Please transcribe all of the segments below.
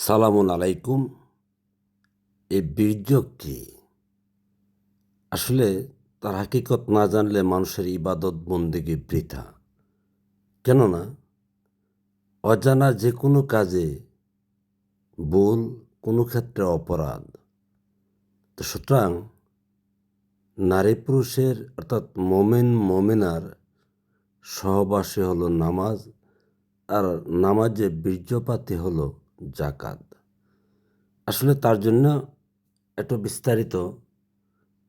সালামুন আলাইকুম। এই বীর্য কি? আসলে তার হাকিকত না জানলে মানুষের ইবাদত বন্দেগী বৃথা। কেননা অজানা যে কোনো কাজে ভুল কোনো ক্ষেত্রে অপরাধ। তো সুতরাং নারী পুরুষের অর্থাৎ মোমেন মোমেনার সহবাসে হলো নামাজ আর নামাজে বীর্যপাতি হলো জাকাত। আসলে তার জন্য একটু বিস্তারিত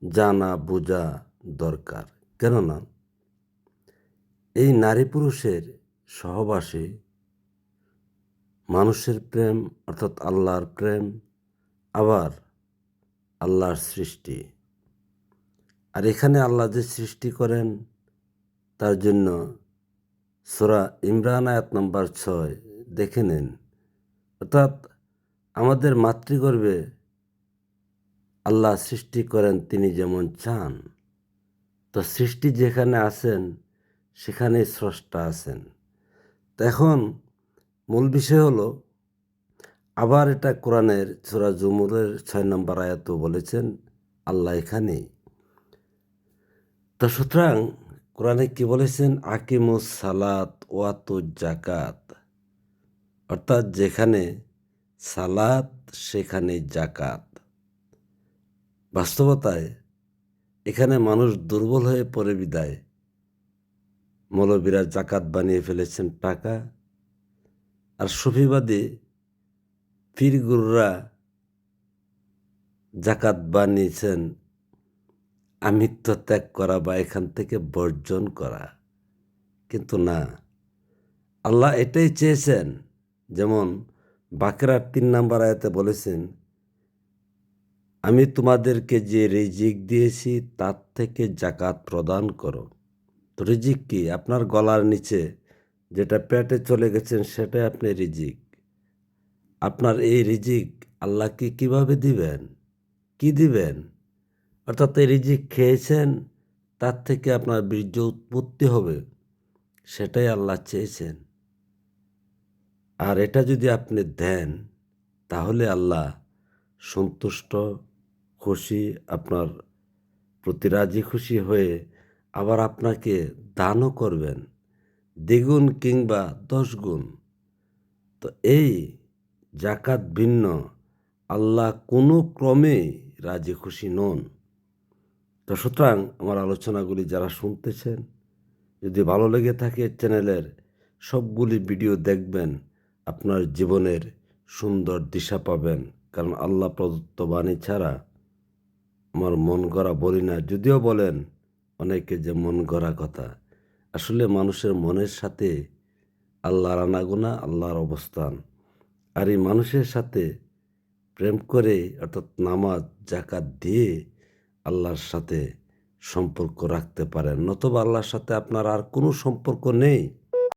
জানা বোঝা দরকার। কেননা এই নারী পুরুষের সহবাসে মানুষের প্রেম, অর্থাৎ আল্লাহর প্রেম, আবার আল্লাহর সৃষ্টি। আর এখানে আল্লাহ যে সৃষ্টি করেন, তার জন্য সোরা ইমরান আয়াত নম্বর ছয় দেখে নেন। অর্থাৎ আমাদের মাতৃগর্ভে আল্লাহ সৃষ্টি করেন তিনি যেমন চান। তো সৃষ্টি যেখানে আছেন, সেখানেই স্রষ্টা আছেন। তো এখন মূল বিষয় হলো, আবার এটা কোরআনের সুরা জুমুরের ছয় নম্বর আয়াত বলেছেন, আল্লাহ এখানেই। তো সুতরাং কোরআনে কি বলেছেন? আকিমুস সালাত ওয়াতু জাকাত অর্থাৎ যেখানে সালাত, সেখানে জাকাত বাস্তবতায় এখানে মানুষ দুর্বল হয়ে পড়ে বিদায়। মৌলবীরা জাকাত বানিয়ে ফেলেছেন টাকা। আর সুফিবাদী পীরগুরুরা জাকাত বানিয়েছেন আমিত্ব ত্যাগ করা বা এখান থেকে বর্জন করা। কিন্তু না, আল্লাহ এটাই চেয়েছেন যেমন বাকেরার তিন নাম্বার আয়াতে বলেছেন, আমি তোমাদেরকে যে রিজিক দিয়েছি, তার থেকে জাকাত প্রদান করো। তো রিজিক কি? আপনার গলার নিচে যেটা পেটে চলে গেছেন, সেটাই আপনি রিজিক। আপনার এই রিজিক আল্লাহকে কীভাবে দিবেন? কি দিবেন? অর্থাৎ এই রিজিক খেয়েছেন, তার থেকে আপনার বীর্য উৎপত্তি হবে, সেটাই আল্লাহ চেয়েছেন। আর এটা যদি আপনি দেন, তাহলে আল্লাহ সন্তুষ্ট, খুশি, আপনার প্রতি রাজি খুশি হয়ে আবার আপনাকে দানও করবেন, দ্বিগুণ কিংবা দশ গুণ তো এই জাকাত ভিন্ন, আল্লাহ কোনো ক্রমেই রাজি খুশি নন। তো সুতরাং আমার আলোচনাগুলি যারা শুনতেছেন, যদি ভালো লেগে থাকে চ্যানেলের সবগুলি ভিডিও দেখবেন আপনার জীবনের সুন্দর দিশা পাবেন। কারণ আল্লাহ প্রদত্ত বাণী ছাড়া আমার মন গড়া বলি না। যদিও বলেন অনেকে যে মন গড়া কথা। আসলে মানুষের মনের সাথে আল্লাহর আনাগোনা, আল্লাহর অবস্থান। আর এই মানুষের সাথে প্রেম করে, অর্থাৎ নামাজ জাকাত দিয়ে আল্লাহর সাথে সম্পর্ক রাখতে পারেন। নতবা আল্লাহর সাথে আপনার আর কোনো সম্পর্ক নেই।